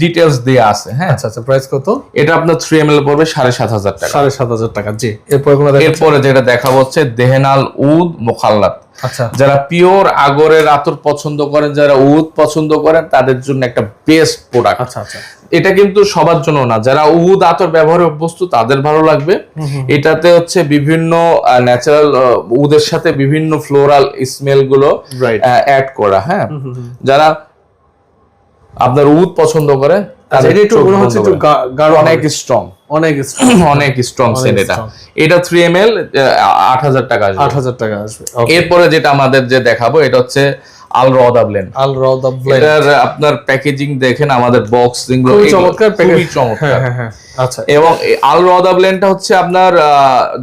A: ডিটেলস দেয়া আছে হ্যাঁ।
B: আচ্ছা আচ্ছা প্রাইস কত?
A: এটা আপনার থ্রি এম এল পড়বে সাড়ে সাত হাজার টাকা।
B: সাড়ে সাত হাজার টাকা জি। এরপরে
A: এরপরে যেটা দেখা হচ্ছে দেহেনাল উদ মোখাল্লাত। যারা পিওর আগরের আতর পছন্দ করেন যারা উদ পছন্দ করেন তাদের জন্য একটা বেস্ট প্রোডাক্ট
B: আচ্ছা আচ্ছা।
A: এটা কিন্তু সবার জন্য না। যারা উদ আতর ব্যবহারে অভ্যস্ত তাদের ভালো লাগবে। এটাতে হচ্ছে বিভিন্ন ন্যাচারাল উদের সাথে বিভিন্ন ফ্লোরাল
B: স্মেলগুলো
A: অ্যাড করা হ্যাঁ? যারা আপনার উদ পছন্দ করে
B: আচ্ছা
A: তাদের
B: একটু মনে হচ্ছে একটু
A: অনেক স্ট্রং
B: অনেক [CLEARS THROAT]
A: অনেক স্ট্রং সেন্ট এটা। এটা থ্রি এম এল আট হাজার টাকা আসবে।
B: আট হাজার টাকা আসবে
A: এরপরে যেটা আমাদের যে দেখাবো এটা হচ্ছে আল রদা ব্লেন্ড
B: আল রদা ব্লেন্ড
A: এটার আপনার প্যাকেজিং দেখেন আমাদের বক্স
B: খুবই চমৎকার
A: খুবই চমৎকার।
B: হ্যাঁ হ্যাঁ হ্যাঁ আচ্ছা।
A: এবং আল রদা ব্লেন্ডটা হচ্ছে আপনার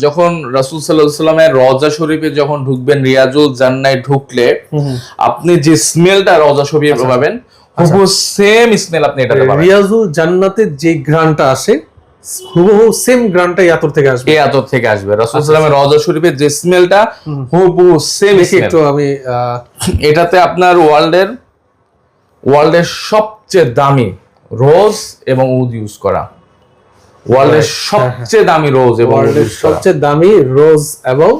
A: যখন রাসূল সাল্লাল্লাহু আলাইহি সাল্লামের রওজা শরীফে যখন ঢুকবেন রিয়াজুল জান্নায় ঢুকলে। আপনি যে স্মেলটা রজা শরীফে
B: আচ্ছা।
A: পাবেন সেম স্মেল আপনি এটাতে পাবেন।
B: রিয়াজুল জান্নাতের যে গ্রানটা আসে হুবহু সেম গ্রানটাই আতর থেকে আসবে।
A: এই আতর থেকে আসবে। রাসূল সাল্লামের রওজা শরীফের যে স্মেলটা হুবহু সেম
B: একটু আমি
A: এটাতে আপনার ওয়ার্ল্ডের ওয়ার্ল্ডের সবচেয়ে দামি রোজ এবং উদ ইউজ করা। ওয়ার্ল্ডের সবচেয়ে দামি রোজ এবং
B: ওয়ার্ল্ডের সবচেয়ে দামি রোজ এবং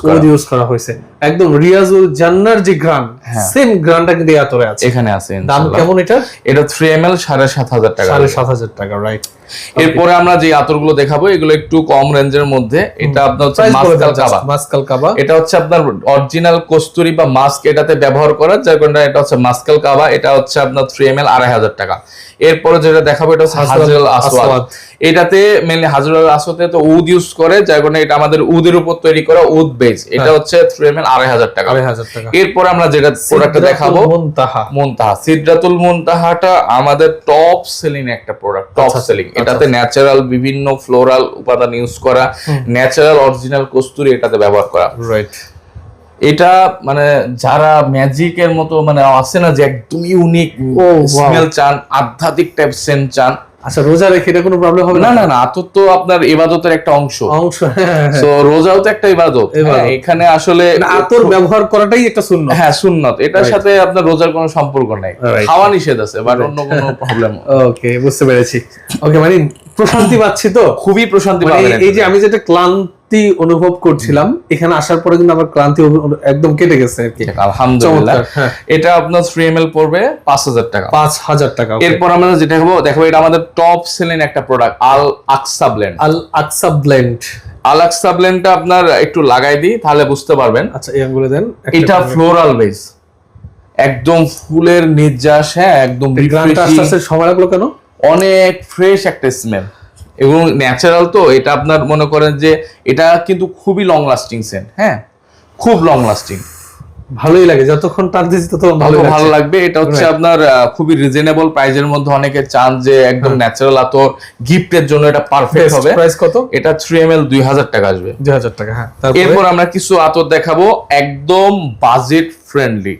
A: করা।
B: ইউজ করা হয়েছে। একদম রিয়াজুল জান্নার যে গ্রান সেম গ্রানটা কিন্তু এই আতরে আছে।
A: এখানে আছে
B: দাম কেমন এটা?
A: এটা থ্রি এম এল সাড়ে সাত হাজার টাকা।
B: সাড়ে সাত হাজার টাকা রাইট
A: এরপরে আমরা যে আতরগুলো দেখাবো এগুলো একটু কম রেঞ্জের মধ্যে। এটা আপনার হচ্ছে মাস্কাল কাবা
B: মাসকাল কাবা
A: এটা হচ্ছে আপনার অরিজিনাল কস্তুরি বা মাস্ক এটাতে ব্যবহার করা যার কারণে এটা হচ্ছে মাস্কাল কাবা এটা হচ্ছে আপনার থ্রি এম এল আড়াই হাজার টাকা। এরপরে যেটা দেখাবো এটা হচ্ছে
B: হাজরাল
A: আসওয়াদ।
B: আসওয়াদ।
A: এটাতে মেনলি হাজরাল আসওয়াদে তো উদ ইউজ করে যার কারণে এটা আমাদের উদের উপর তৈরি করা উদ বেজ এটা হচ্ছে থ্রি এম এল আড়াই হাজার টাকা।
B: আড়াই হাজার টাকা।
A: এরপর আমরা যেটা প্রোডাক্টটা দেখাবো
B: মুনতাহা।
A: মুনতাহা। সিদ্রাতুল মুনতাহাটা আমাদের টপ সেলিং একটা প্রোডাক্ট টপ
B: আচ্ছা,
A: সেলিং
B: আচ্ছা,
A: এটাতে ন্যাচারাল বিভিন্ন ফ্লোরাল উপাদান ইউজ করা ন্যাচারাল অরিজিনাল কস্তুরি এটাতে ব্যবহার করা।
B: রাইট
A: এটা মানে যারা ম্যাজিকের মতো মানে আছে না যে একদম ইউনিক স্মেল চান আধ্যাত্মিক টাইপ সেন্ট চান
B: আচ্ছা রোজা রেখে এটা কোনো প্রবলেম হবে
A: না
B: না?
A: না আতর তো আপনার ইবাদতের একটা অংশ।
B: অংশ হ্যাঁ, হ্যাঁ, হ্যাঁ।
A: তো রোজাও তো একটা ইবাদত। হ্যাঁ, এখানে আসলে
B: মানে আতর ব্যবহার করাটাই একটা শূন্য
A: হ্যাঁ সুন্নত। এটার সাথে আপনার রোজার কোনো সম্পর্ক নাই. খাওয়া নিষেধ আছে বাট অন্য কোনো প্রবলেম [LAUGHS]
B: ওকে বুঝতে পেরেছি। ওকে মানে প্রশান্তি পাচ্ছি তো?
A: খুবই প্রশান্তি
B: মানে
A: পাবেন
B: এই যে আমি যেটা ক্লান্তি অনুভব করছিলাম। এখানে আসার পরে কিন্তু আমার ক্লান্তি একদম কেটে গেছে আর কি।
A: আলহামদুলিল্লাহ।
B: হ্যাঁ।
A: এটা আপনার থ্রি এম এল পড়বে পাঁচ হাজার টাকা।
B: পাঁচ হাজার টাকা
A: এরপর আমরা যেটা দেখাবো দেখো এটা আমাদের টপ সেলিং একটা product Al Aqsa blend
B: Al Aqsa blend
A: Al Aqsa ব্লেন্ডটা আপনার একটু লাগাই দিই তাহলে বুঝতে পারবেন।
B: আচ্ছা এই আঙ্গুলে দেন
A: এটা ফ্লোরাল বেস একদম ফুলের নির্যাস হ্যাঁ একদম
B: আস্তে সময় লাগল কেন?
A: অনেক ফ্রেশ একটা স্মেল এবং ন্যাচারাল তো এটা আপনার মনে করেন যে এটা কিন্তু খুবই লং লাস্টিং সেন্ট হ্যাঁ? খুব লং লাস্টিং
B: ভালোই লাগে যতক্ষণ টানতেছি তত ভালো
A: ভালো লাগবে এটা হচ্ছে আপনার খুবই রিজনেবল প্রাইজের মধ্যে অনেকে চান যে একদম ন্যাচারাল আতর গিফটের জন্য এটা পারফেক্ট হবে।
B: প্রাইস কত?
A: এটা থ্রি এম এল দুই হাজার টাকা আসবে।
B: দুই হাজার টাকা হ্যাঁ
A: এরপর আমরা কিছু আতর দেখাবো একদম বাজেট ফ্রেন্ডলি।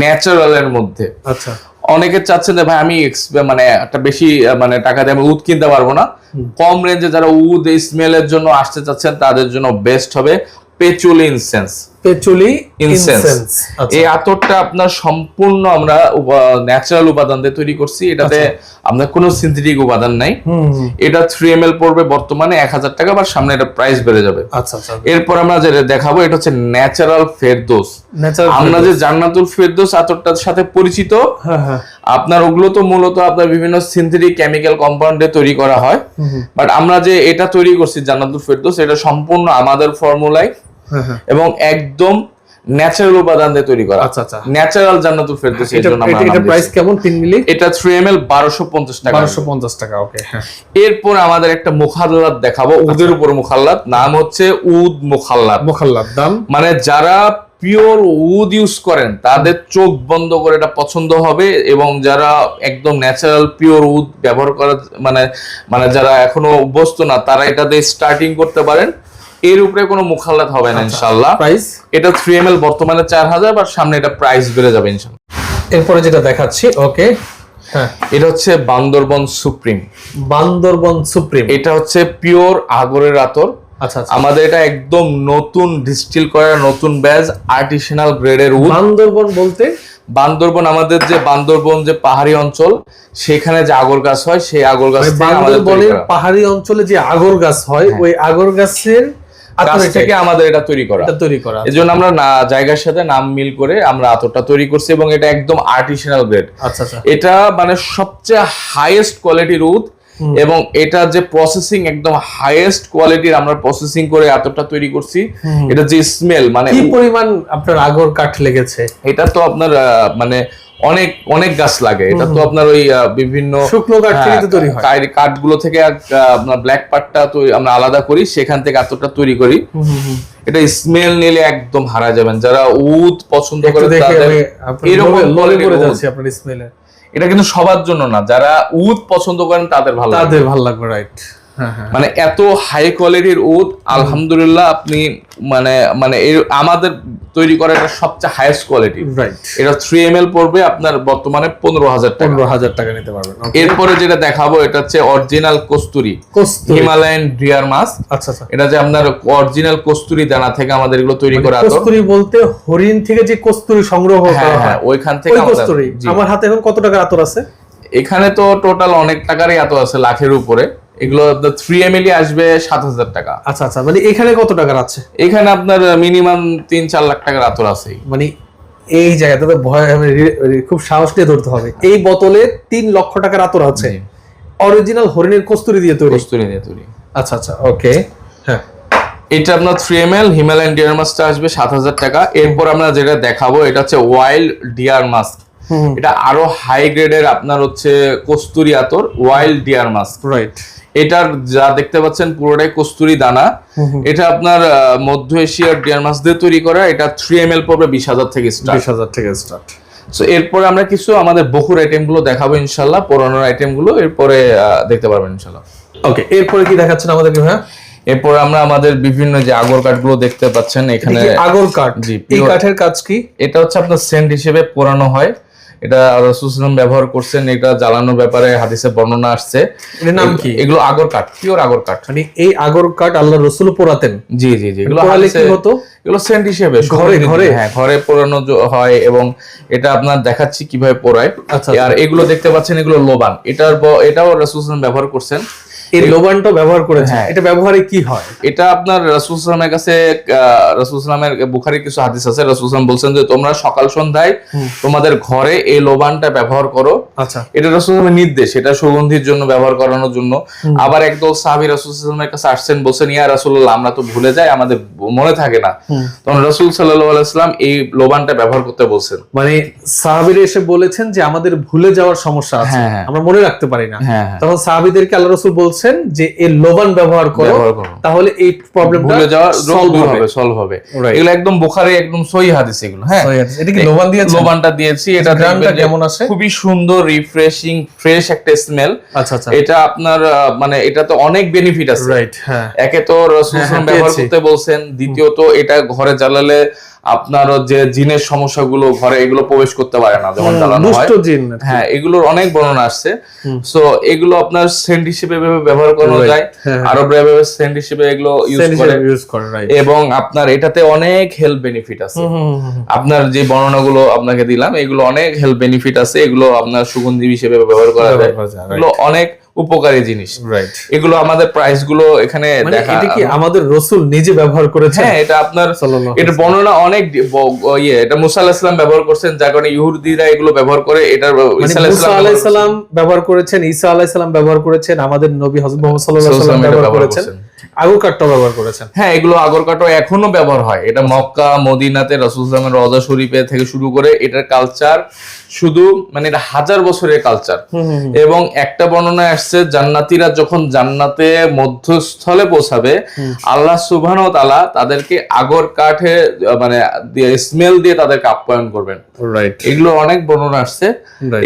A: ন্যাচারাল এর মধ্যে।
B: আচ্ছা।
A: অনেকে চাচ্ছেন যে ভাই আমি মানে একটা বেশি মানে টাকা দিয়ে আমি উদ কিনতে পারব না। কম রেঞ্জে যারা উদ স্মেলের জন্য আসতে চাচ্ছেন তাদের জন্য বেস্ট হবে পেচুলিন ইনসেন্স ইনসেন্স
B: ইনসেন্স আচ্ছা।
A: এই আতরটা আপনার সম্পূর্ণ আমরা ন্যাচারাল উপাদান দিয়ে তৈরি করছি। এটাতে আপনার কোনো সিনথেটিক উপাদান নাই। এটা থ্রি এম পড়বে বর্তমানে এক হাজার টাকা বা সামনে এটা প্রাইস বেড়ে যাবে।
B: আচ্ছা আচ্ছা।
A: এরপর আমরা যেটা দেখাবো এটা হচ্ছে ন্যাচারাল ফেরদোস। আমরা যে জান্নাতুল ফেরদোস আতরটার সাথে পরিচিত
B: হ্যাঁ হ্যাঁ।
A: আপনার ওগুলো তো মূলত আপনার বিভিন্ন সিনথেটিক কেমিক্যাল কম্পাউন্ডে তৈরি করা হয়। বাট আমরা যে এটা তৈরি করছি জান্নাতুল ফেরদোস এটা সম্পূর্ণ আমাদের ফর্মুলায় এবং একদম ন্যাচারাল উপাদান দিয়ে তৈরি করা।
B: আচ্ছা আচ্ছা।
A: ন্যাচারাল জান্নাতুল ফেরদৌস এর জন্য আমরা
B: এটা- প্রাইস কেমন? তিন মিলি?
A: এটা 3 ml 1250 টাকা।
B: বারোশো পঞ্চাশ টাকা ওকে হ্যাঁ।
A: এরপর আমাদের একটা মুখাল্লাত দেখাবো উদের উপর মুখাল্লাত নাম হচ্ছে উদ মুখাল্লাত
B: মোখাল্লার দাম?
A: মানে যারা পিওর উদ ইউজ করেন তাদের চোখ বন্ধ করে এটা পছন্দ হবে এবং যারা একদম ন্যাচারাল পিওর উদ ব্যবহার করা মানে মানে যারা এখনও অভ্যস্ত না তারা এটা দিয়ে স্টার্টিং করতে পারেন। এর উপরে কোনো মুখাল্লাত হবে না ইনশাল্লাহ
B: প্রাইস
A: এটা থ্রি এম এল বর্তমানে চার হাজার বা সামনে এটা প্রাইস বেড়ে যাবে ইনশাল্লাহ
B: এরপরে যেটা দেখাচ্ছি ওকে হ্যাঁ।
A: এটা হচ্ছে বান্দরবন সুপ্রিম।
B: বান্দরবন সুপ্রিম।
A: এটা হচ্ছে পিওর আগরের আতর।
B: আচ্ছা আচ্ছা।
A: আমাদের এটা একদম নতুন ডিস্টিল করা নতুন ব্যাজ আর্টিসিনাল গ্রেডের উড
B: বান্দরবন বলতে?
A: বান্দরবন আমাদের যে বান্দরবন যে পাহাড়ি অঞ্চল সেখানে যে আগর গাছ হয় সেই আগর গাছ
B: বান্দরবনের পাহাড়ি অঞ্চলে যে আগর গাছ হয়। ওই আগর গাছের
A: গাছ থেকে আমাদের এটা তৈরি করা।
B: তৈরি করা।
A: এই জন্য আমরা না জায়গার সাথে নাম মিল করে আমরা আতরটা তৈরি করছি এবং এটা একদম আর্টিসিনাল গ্রেড
B: আচ্ছা আচ্ছা।
A: এটা মানে সবচেয়ে হাইয়েস্ট কোয়ালিটির উদ এবং এটা যে প্রসেসিং একদম হাইয়েস্ট কোয়ালিটির আমরা প্রসেসিং করে আতরটা তৈরি করছি এটা যে স্মেল মানে
B: কি পরিমাণ আপনার আগর কাঠ লেগেছে?
A: এটা তো আপনার মানে অনেক অনেক গাছ লাগে। এটা তো আপনার ওই বিভিন্ন
B: শুকনো কাঠ থেকে তো তৈরি হয়।
A: কাঠগুলো থেকে আপনার ব্ল্যাক পার্টটা তো আমরা আলাদা করি সেখান থেকে আতরটা তৈরি করি। এটা স্মেল নিলে একদম হারা যাবেন। যারা উদ পছন্দ করে তাদের এরকম
B: পড়ে
A: উদ।
B: আপনার স্মেলে
A: এটা কিন্তু সবার জন্য না যারা উদ পছন্দ করেন তাদের ভালো
B: তাদের ভালো লাগবে রাইট হ্যাঁ হ্যাঁ
A: মানে এত হাই কোয়ালিটির উদ আলহামদুলিল্লাহ আপনি মানে মানে আমাদের তৈরি করা এটা সবচেয়ে হাইয়েস্ট কোয়ালিটি এটা থ্রি এম এল পড়বে আপনার বর্তমানে পনেরো হাজার টাকা।
B: পনেরো হাজার টাকা নিতে পারবেন
A: এরপরে যেটা দেখাবো এটা হচ্ছে original kasuri. Himalayan deer musk.
B: আচ্ছা আচ্ছা।
A: এটা যে আপনার অরিজিনাল কস্তুরি দানা থেকে আমাদের এগুলো তৈরি
B: মানে
A: করা
B: কস্তুরি বলতে হরিণ থেকে যে কস্তুরি সংগ্রহ
A: হ্যাঁ
B: করা
A: হ্যাঁ
B: হয়
A: ওইখান থেকে
B: কস্তুরি। আমার হাতে এখন কত টাকার আতর আছে?
A: এখানে তো টোটাল অনেক টাকারই এত আছে লাখের উপরে। এগুলো আপনার থ্রি এম এল আসবে সাত হাজার টাকা।
B: আচ্ছা আচ্ছা মানে এখানে কত টাকার আছে?
A: এখানে আপনার মিনিমাম তিন চার লাখ টাকার আতর আছে।
B: মানে এই জায়গাটাতে ভয় আমি রি- রি- খুব সাহস নিয়ে ধরতে হবে। এই বোতলে তিন লক্ষ টাকার আতর আছে। অরিজিনাল হরিণের কস্তুরি দিয়ে তৈরি।
A: কস্তুরি দিয়ে তৈরি।
B: আচ্ছা আচ্ছা ওকে হ্যাঁ।
A: এটা আপনার three M L Himalayan deer মাছটা আসবে সাত হাজার টাকা। এরপর আমরা যেটা দেখাবো এটা হচ্ছে ওয়াইল্ড ডিয়ার
B: হুম
A: এটা আরও হাই গ্রেডের আপনার হচ্ছে কস্তুরি আতর ওয়াইল্ড ডিয়ার মাছ
B: রাইট
A: এটার যা দেখতে পাচ্ছেন পুরোটাই কস্তুরি দানা। এটা আপনার মধ্য এশিয়ার ডিয়ার মাছ দিয়ে তৈরি করা এটা থ্রি এম এল পড়বে বিশ হাজার থেকে স্টার্ট
B: বিশ হাজার থেকে স্টার্ট
A: সো এরপরে আমরা কিছু আমাদের বকুর আইটেমগুলো দেখাবো ইনশাল্লাহ পুরানোর আইটেমগুলো এরপরে দেখতে পারবেন ইনশাল্লাহ
B: ওকে এরপরে কি দেখাচ্ছেন আমাদেরকে ভাইয়া?
A: এরপর আমরা আমাদের বিভিন্ন যে আগর কাঠগুলো দেখতে পাচ্ছেন এখানে
B: আগর কাঠ।
A: জি,
B: এই কাঠের কাজ কি?
A: এটা হচ্ছে আপনার সেন্ট হিসেবে পোড়ানো হয়। এটা রসুলাম ব্যবহার করছেন এটা জ্বালানোর ব্যাপারে হাদিসে বর্ণনা আসছে।
B: নাম কি?
A: এগুলো আগর কাঠ পিওর আগর কাঠ।
B: মানে এই আগর কাঠ আল্লাহ রসুল পোড়াতেন?
A: জি জি জি। এগুলো
B: কি হতো?
A: এগুলো সেন্ট হিসেবে
B: ঘরে, ঘরে?
A: হ্যাঁ ঘরে পোড়ানো হয় এবং এটা আপনার দেখাচ্ছি কীভাবে পোড়ায়।
B: আচ্ছা,
A: আর এগুলো দেখতে পাচ্ছেন এগুলো লোবান। এটার এটাও রসুল ব্যবহার করছেন।
B: এই লোবানটা ব্যবহার করেছে।
A: হ্যাঁ।
B: এটা ব্যবহারে কি হয়?
A: এটা আপনার রসুল কাছে রসুল কিছু হাদিস আছে। রসুল বলছেন যে তোমরা সকাল সন্ধ্যায় তোমাদের ঘরে এই লোবানটা ব্যবহার করো।
B: আচ্ছা।
A: এটা রসুলের নির্দেশ। এটা সুগন্ধির জন্য ব্যবহার করানোর জন্য। আবার একদল সাহাবি রসুলের কাছে আসছেন বলছেন ইয়া রসুল্লাহ আমরা তো ভুলে যাই আমাদের মনে থাকে না। তখন রসুল সাল্লাহ আলাইসলাম এই লোবানটা ব্যবহার করতে বলছেন।
B: মানে সাহাবির এসে বলেছেন যে আমাদের ভুলে যাওয়ার সমস্যা আছে।
A: হ্যাঁ, হ্যাঁ।
B: আমরা মনে রাখতে পারি না। তখন সাহাবিদেরকে আল্লাহ রসুল বলছেন যে এই লোবান ব্যবহার করো তাহলে এই প্রবলেমটা
A: ভুলে যাওয়ার রোগ
B: সলভ হবে।
A: সলভ হবে। এগুলো একদম বুখারি একদম সহি হাদিস এগুলো হ্যাঁ?
B: এটা কি লোবান দিয়েছে
A: লোবানটা দিয়েছি এটা
B: গ্রামটা
A: দেখবেন
B: কেমন আসে
A: খুবই সুন্দর রিফ্রেশিং ফ্রেশ একটা স্মেল
B: আচ্ছা আচ্ছা।
A: এটা আপনার মানে এটাতে অনেক বেনিফিট আছে।
B: রাইট হ্যাঁ।
A: একে তো
B: হ্যাঁ, হ্যাঁ,
A: ব্যবহার করতে বলছেন দ্বিতীয়ত এটা ঘরে জ্বালালে আপনার যে জিনের সমস্যাগুলো ঘরে এগুলো প্রবেশ করতে পারে না যখন জ্বালানো হয়।
B: জিন
A: হ্যাঁ এগুলোর অনেক বর্ণনা আসছে। সো এগুলো আপনার সেন্ট হিসেবে ব্যবহার করানো যায়।
B: হ্যাঁ, হ্যাঁ।
A: আরবরা এভাবে সেন্ট হিসেবে এগুলো ইউজ করে।
B: ইউজ করে
A: এবং আপনার এটাতে অনেক হেলথ বেনিফিট আছে। আপনার যে বর্ণনাগুলো আপনাকে দিলাম এগুলো অনেক হেলথ বেনিফিট আছে। এগুলো আপনার সুগন্ধি হিসেবে ব্যবহার করা যায়।
B: করা.
A: এগুলো অনেক উপকারী জিনিস।
B: রাইট
A: এগুলো আমাদের প্রাইসগুলো এখানে
B: মানে
A: দেখা
B: এটা কি আমাদের রসুল নিজে ব্যবহার করেছেন?
A: হ্যাঁ এটা আপনার এটা বর্ণনা অনেক ইয়ে এটা মুসা আলাহিস সাল্লাম ব্যবহার করছেন যার কারণে ইহুদিরা এগুলো ব্যবহার করে এটার
B: মানে মুসা
A: ব্যবহার
B: করেছেন ঈসা আলাইহিস সালাম ব্যবহার করেছেন আমাদের নবী হযরত মুহাম্মদ সাল্লাল্লাহু আলাইহি
A: সাল্লাম
B: সাল্লাম ব্যবহার করেছেন।
A: করছেন।
B: আগর কাঠটা ব্যবহার করেছেন।
A: হ্যাঁ এগুলো আগর কাটো এখনও ব্যবহার হয়। এটা মক্কা মদিনাতে রসুলামের রজা শরীফে থেকে শুরু করে এটার কালচার শুধু মানে এটা হাজার বছরের কালচার এবং একটা বর্ণনা আসছে জান্নাতীরা যখন জান্নাতে মধ্যস্থলে পৌঁছাবে আল্লাহ সুবহান তালা তাদেরকে আগর কাঠে মানে স্মেল দিয়ে তাদেরকে আপ্যায়ন করবেন।
B: রাইট
A: এগুলো অনেক বর্ণনা আসছে।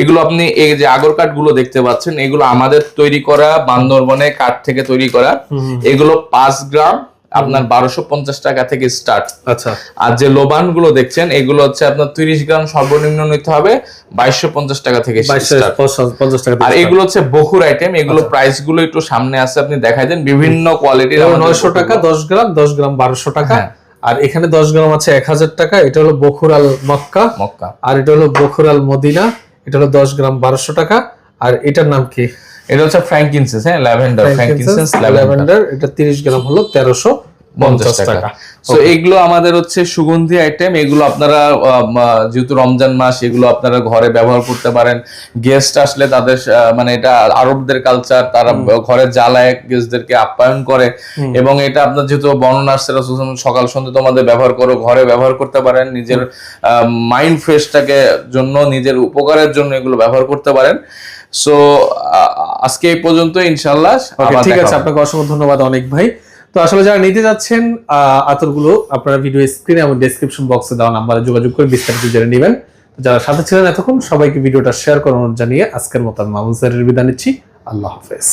A: এগুলো আপনি এই যে আগর কাঠগুলো দেখতে পাচ্ছেন এগুলো আমাদের তৈরি করা বান্দরবনে কাঠ থেকে তৈরি করা। এগুলো পাঁচ গ্রাম আপনার বারোশো পঞ্চাশ টাকা থেকে স্টার্ট
B: আচ্ছা।
A: আর যে লোবানগুলো দেখছেন এগুলো হচ্ছে আপনার তিরিশ গ্রাম সর্বনিম্ন নিতে হবে বাইশশো পঞ্চাশ টাকা থেকে
B: পঞ্চাশ টাকা
A: আর এগুলো হচ্ছে বকুর আইটেম এগুলো প্রাইসগুলো একটু সামনে আছে আপনি দেখাই দেন বিভিন্ন কোয়ালিটির
B: নয়শো টাকা দশ গ্রাম দশ গ্রাম বারোশো টাকা।
A: হ্যাঁ।
B: আর এখানে দশ গ্রাম আছে এক হাজার টাকা এটা হলো বখুরাল মক্কা।
A: মক্কা।
B: আর এটা হলো বখুরাল মদিনা এটা হলো দশ গ্রাম বারোশো টাকা। আর এটার নাম কি?
A: এটা হচ্ছে ফ্র্যাঙ্কিনসেস হ্যাঁ? Lavender frankincense lavender.
B: এটা তিরিশ গ্রাম হলো তেরোশো
A: পঞ্চাশ টাকা। সো এগুলো আমাদের হচ্ছে সুগন্ধি আইটেম এগুলো আপনারা যেহেতু রমজান মাস এগুলো আপনারা ঘরে ব্যবহার করতে পারেন। গেস্ট আসলে তাদের মানে এটা আরবদের কালচার তারা ঘরে জ্বালায় গেস্টদেরকে আপ্যায়ন করে। এবং এটা আপনার যেহেতু বর্ণনা সকাল সন্ধ্যে তোমাদের ব্যবহার করো ঘরে ব্যবহার করতে পারেন। নিজের মাইন্ড ফ্রেশটাকে জন্য নিজের উপকারের জন্য এগুলো ব্যবহার করতে পারেন। সো আজকে এই পর্যন্ত ইনশাল্লাহ
B: ঠিক আছে আপনাকে অসংখ্য ধন্যবাদ অনেক ভাই। তো আসলে যারা নিতে যাচ্ছেন আহ, আতরগুলো আপনারা ভিডিও স্ক্রিনে এবং ডেসক্রিপশন বক্সে দেওয়া নাম্বারে যোগাযোগ করে বিস্তারিত জেনে নেবেন। যারা সাথে ছিলেন এতক্ষণ সবাইকে ভিডিওটা শেয়ার করানোর জানিয়ে আজকের মতো আমি মামুন স্যারের বিদায় নিচ্ছি। আল্লাহ হাফেজ।